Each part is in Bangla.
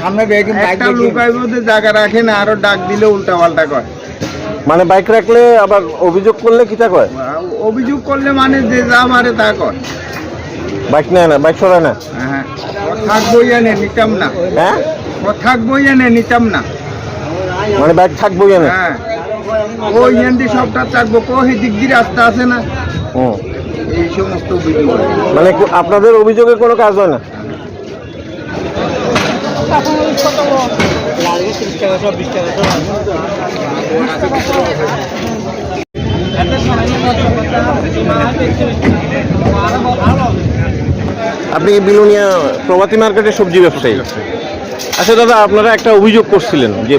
সামনে বেগে একটা লোক আইব যে জায়গা রাখে না আরও ডাক দিলে উল্টা পাল্টা কয়। মানে বাইক রাখলে আবার অভিযোগ করলে কিটা কয়? অভিযোগ করলে মানে যে যা মারে তা কর বাইক নেয় না বাইক সরায় না? হ্যাঁ ও থাকবোই এনে নিতাম না। হ্যাঁ? ও থাকবোই এনে নিতাম না। মানে বাইক থাকব কেন হ্যাঁ। ওই এনডি সবটা থাকব কো হে দিক দিয়ে রাস্তা আছে না? হুম। এই সমস্ত অভিযোগ। মানে আপনাদের অভিযোগে কোনো কাজ হয় না? আপনি বিলুনিয়া প্রভাতী মার্কেটের সবজি ব্যবসায়ী? আচ্ছা দাদা, আপনারা একটা অভিযোগ করছিলেন যে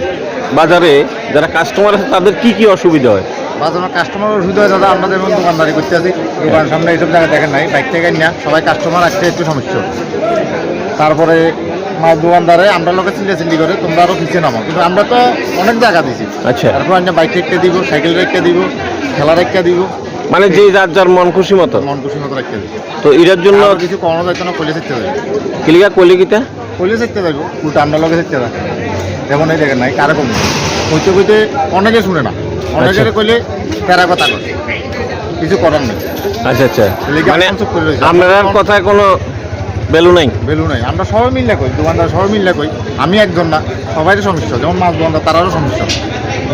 বাজারে যারা কাস্টমার আছে, তাদের কি কি অসুবিধা হয়? বাজার কাস্টমার অসুবিধা হয় দাদা আমরা যেমন দোকানদারি করতে আছি। দোকানের সামনে এইসব জায়গায় দেখেন নাই। বাইক থেকে না সবাই কাস্টমার আসতে একটু সমস্যা। তারপরে মাছ দোকানদারে আমরা লোকে চিল্লা চিল্লি করে তোমরা আরও পিছিয়ে নামো। কিন্তু আমরা তো অনেক জায়গা দিছি। আচ্ছা। তারপর আমরা বাইক রেখে দিব সাইকেল রেখে দিব খেলা রেখে দিব। মানে যে যার যার মন খুশি মতো? মন খুশি মতো রেখে দিব। তো এটার জন্য কিছু কমানো যাইতো না কলে শিখতে যাবে। কিলিকা কলিকিতা কলে শিখতে যাব উল্টা আমরা লোকে শিখতে যাবে। যেমন এই দেখেন নাই কারও কম? কইতে কইতে অনেকে শুনে না। অনেকের আচ্ছা। কইলে তেরা কথা কয়। কিছু করার নেই। আচ্ছা আচ্ছা। মানে আমরা আপনার কথায় কোনো ভ্যালু নাই। বেলু নাই। আমরা সবাই মিললে কই দোকানদার সবাই মিললে কই। আমি একজন না সবাই সমস্যা। যেমন মাছ দোকানদার তারারও সমস্যা।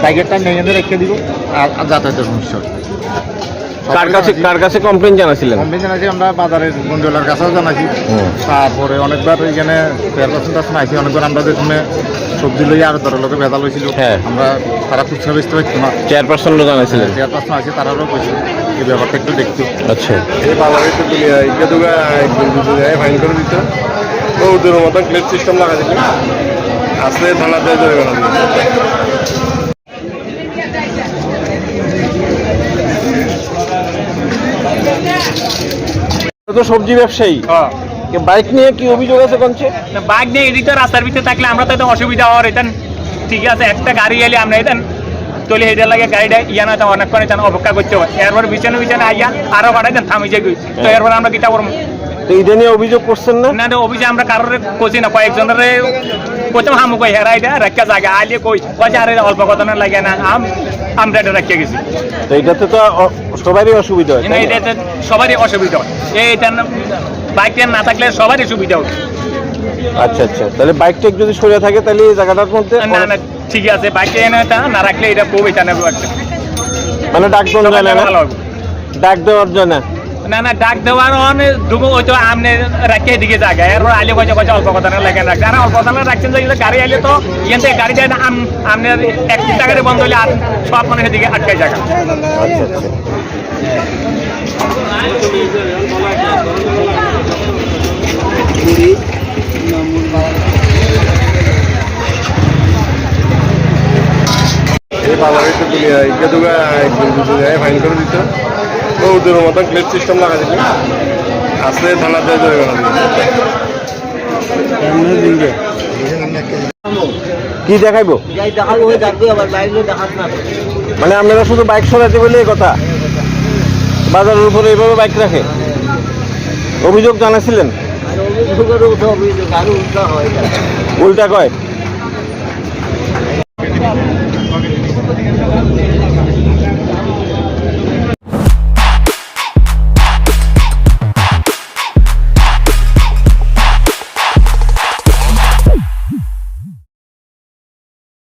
টাইগারটা নিয়ে রেখে দিব আর যাতায়াতের সমস্যা। কার কাছে কার কাছে কমপ্লেন জানাছিলেন? কমপ্লেন জানাইছি আমরা বাজারের গন্ডলার কাছেও জানাইছি তারপরে অনেকবার এখানে অনেকবার আমরা যেখানে সবজি লইয়া আর দরের লোকে ভেজাল হয়েছিল হ্যাঁ। আমরা তারা খুচরা বেচতে পারতো না। চেয়ারপারসনও জানাছিলেন চেয়ার পার্সন আছে তারাও কইছিল এই ব্যাপারটা একটু দেখতো। আচ্ছা। এই বাজারে তো দুগা একদিন দুটো জায়গায় ফাইন করে দিত ও ওদের মতন সিস্টেম লাগা দিল আসলে থানাতে জরিমানা দিল তো সবজি ব্যবসায়ী। বাইক নিয়ে কি অভিযোগ আছে কনছে বাইক নিয়ে এদিকে রাস্তার ভিতরে থাকলে আমরা তো এত অসুবিধা হওয়ার এতেন ঠিক আছে একটা গাড়ি এলে আমরা এতেন তলে হেঁটে লাগে গাড়িটা ইয়া না তো অনেকক্ষণ এখানে অপেক্ষা করতে হয় এরপর বিছানে বিছানে আইয়া আরও গাড়াইতেন থামি যাই তো এরপর আমরা কিতা করব? তো এটা নিয়ে অভিযোগ করছেন না? না অফিসে আমরা কারোর কইছি না কয়েকজনের কোথাও হামু কই হেরাই দেয় রাখা জায়গা আলিয়ে কই কই আরে অল্প কথা না লাগে না আম আমরা এটা রাখিয়া গেছি। তো এটাতে তো সবারই অসুবিধা হয় না? এটাতে সবারই অসুবিধা হয়। এইটা বাইকটা না থাকলে সবারই সুবিধা হয়। আচ্ছা আচ্ছা। তাহলে বাইকটা যদি সরে থাকে তাহলে এই জায়গাটার মধ্যে না না ঠিক আছে। বাইকটা এনে না রাখলে এটা খুব এটা নেবে মানে ডাক দেওয়ার জন্য হবে। ডাক দেওয়ার জন্য? না না, ডাক দেওয়ার অনেক দুগো হয়তো আমনে রাখে এদিকে জায়গা এরপর আলে কয়েছে কয়েছে অল্প কথা না লাগে না যারা অল্প কথা না রাখছেন যে, গাড়ি আইলে তো ইয়েন থেকে গাড়ি যায় না, আম আমনে এক তিনটা গাড়ি বন্ধ হলে আর সব মানে সেদিকে আটকায় জায়গা এই বাজারে তো জায়গায় ফাইন করে দিত ওদের মতন ক্লেট সিস্টেম লাগা দিল আসলে থানাতে জরিমানা দিল কি দেখাইবো? মানে আপনারা শুধু বাইক সরাতে বলে এই কথা? বাজারের উপরে এইভাবে বাইক রাখে? অভিযোগ জানাছিলেন? হয়। উল্টা কয়?